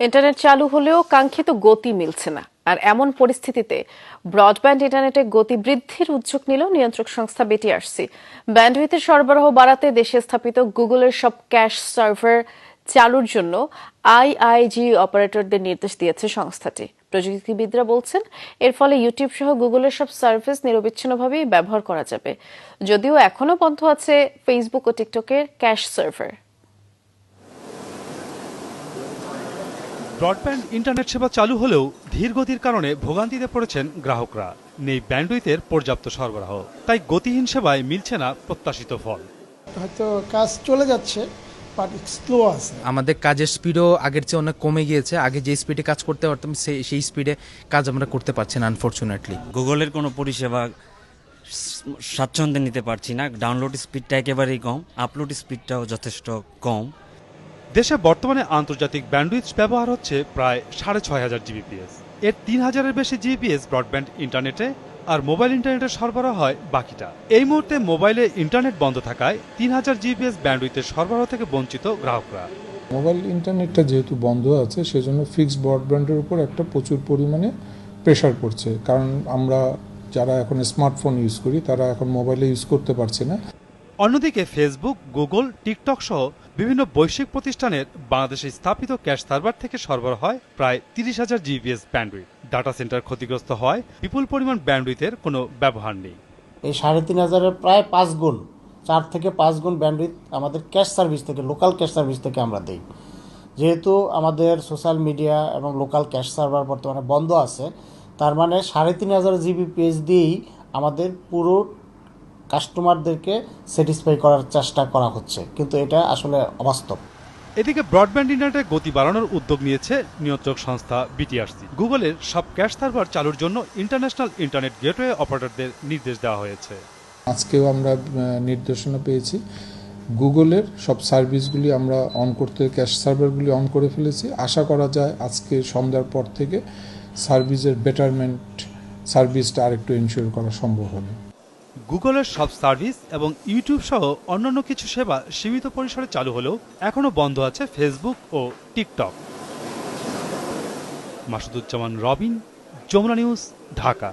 Internet চালু হলেও কাঙ্ক্ষিত গতি মিলছে না। আর এমন পরিস্থিতিতে ব্রডব্যান্ড ইন্টারনেটে গতি বৃদ্ধির উদ্যোগ নিল নিয়ন্ত্রক সংস্থা বিটিআরসি। ব্যান্ডউইথের সরবরাহ বাড়াতে দেশে স্থাপিত গুগলের সব ক্যাশ সার্ভার চালুর জন্য আইআইজি অপারেটরদের নির্দেশ দিয়েছে সংস্থাটি। প্রযুক্তিবিদরা বলছেন, এর ফলে ইউটিউব সহ গুগলের সব সার্ভিস নিরবিচ্ছিন্নভাবেই ব্যবহার করা যাবে। যদিও এখনও বন্ধ আছে ফেসবুক ও টিকটকের ক্যাশ সার্ভার। ব্রডব্যান্ড ইন্টারনেট সেবা চালু হলেও ধীর গতির কারণে ভোগান্তিতে পড়েছেন গ্রাহকরা। নেই ব্যান্ডউইথের পর্যাপ্ত সরবরাহ। তাই গতিহীন সেবায় মিলছে না প্রত্যাশিত ফল। হয়তো কাজ চলে যাচ্ছে বাট স্লো আছে। আমাদের কাজের স্পিডও আগের চেয়ে অনেক কমে গিয়েছে। আগে যে স্পিডে কাজ করতে পারতাম সেই সেই স্পিডে কাজ আমরা করতে পারছি না আনফর্চুনেটলি গুগলের কোনো পরিষেবা স্বাচ্ছন্দ্যে নিতে পারছি না। ডাউনলোড স্পিডটা একেবারেই কম আপলোড স্পিডটাও যথেষ্ট কম। দেশে বর্তমানে আন্তর্জাতিক ব্যান্ডউইথ ব্যবহার হচ্ছে প্রায় সাড়ে ছয় হাজার জিবিপিএস। এর তিন হাজারের বেশি জিবিপিএস ব্রডব্যান্ড ইন্টারনেটে আর মোবাইল ইন্টারনেটের সরবরাহ হয় বাকিটা। এই মুহূর্তে মোবাইলে ইন্টারনেট বন্ধ থাকায় তিন হাজার জিবিএস ব্যান্ডউইথের সরবরাহ থেকে বঞ্চিত গ্রাহকরা। মোবাইল ইন্টারনেটটা যেহেতু বন্ধ আছে, সেজন্য ফিক্সড ব্রডব্যান্ডের উপর একটা প্রচুর পরিমাণে প্রেশার পড়ছে। কারণ আমরা যারা এখন স্মার্টফোন ইউজ করি, তারা এখন মোবাইলে ইউজ করতে পারছে না। অন্যদিকে ফেসবুক গুগল টিকটক সহ বিভিন্ন বৈশ্বিক প্রতিষ্ঠানের বাংলাদেশে স্থাপিত ক্যাশ সার্ভার থেকে সরবরাহ হয় প্রায় তিরিশ হাজার জিবিএস ব্যান্ডউইথ ডাটা সেন্টার ক্ষতিগ্রস্ত হয় বিপুল পরিমাণ ব্যান্ডউইথের কোনো ব্যবহার নেই। এই সাড়ে তিন হাজারের প্রায় পাঁচ গুণ, চার থেকে পাঁচ গুণ ব্যান্ডউইথ আমাদের ক্যাশ সার্ভিস থেকে লোকাল ক্যাশ সার্ভিস থেকে আমরা দিই। যেহেতু আমাদের সোশ্যাল মিডিয়া এবং লোকাল ক্যাশ সার্ভার বর্তমানে বন্ধ আছে, তার মানে সাড়ে তিন হাজার জিবি পেজ দিয়েই আমাদের পুরো কাস্টমারদেরকে স্যাটিসফাই করার চেষ্টা করা হচ্ছে। কিন্তু এটা আসলে অবাস্তব। এদিকে ব্রডব্যান্ড ইন্টারনেটের গতি বাড়ানোর উদ্যোগ নিয়েছে নিয়ন্ত্রক সংস্থা বিটিআরসি গুগলের সব ক্যাশ সার্ভার চালুর জন্য ইন্টারন্যাশনাল ইন্টারনেট গেটওয়ে অপারেটরদের নির্দেশ দেওয়া হয়েছে। আজকেও আমরা নির্দেশনা পেয়েছি। গুগলের সব সার্ভিসগুলি আমরা অন করতে ক্যাশ সার্ভারগুলি অন করে ফেলেছি। আশা করা যায় আজকে সন্ধ্যার পর থেকে সার্ভিসের বেটারমেন্ট সার্ভিসটা আরেকটু ইনশিওর করা সম্ভব হবে। গুগলের সব সার্ভিস এবং ইউটিউব সহ অন্যান্য কিছু সেবা সীমিত পরিসরে চালু হলেও এখনও বন্ধ আছে ফেসবুক ও টিকটক। মাসুদুজ্জামান রবিন, যমুনা নিউজ, ঢাকা।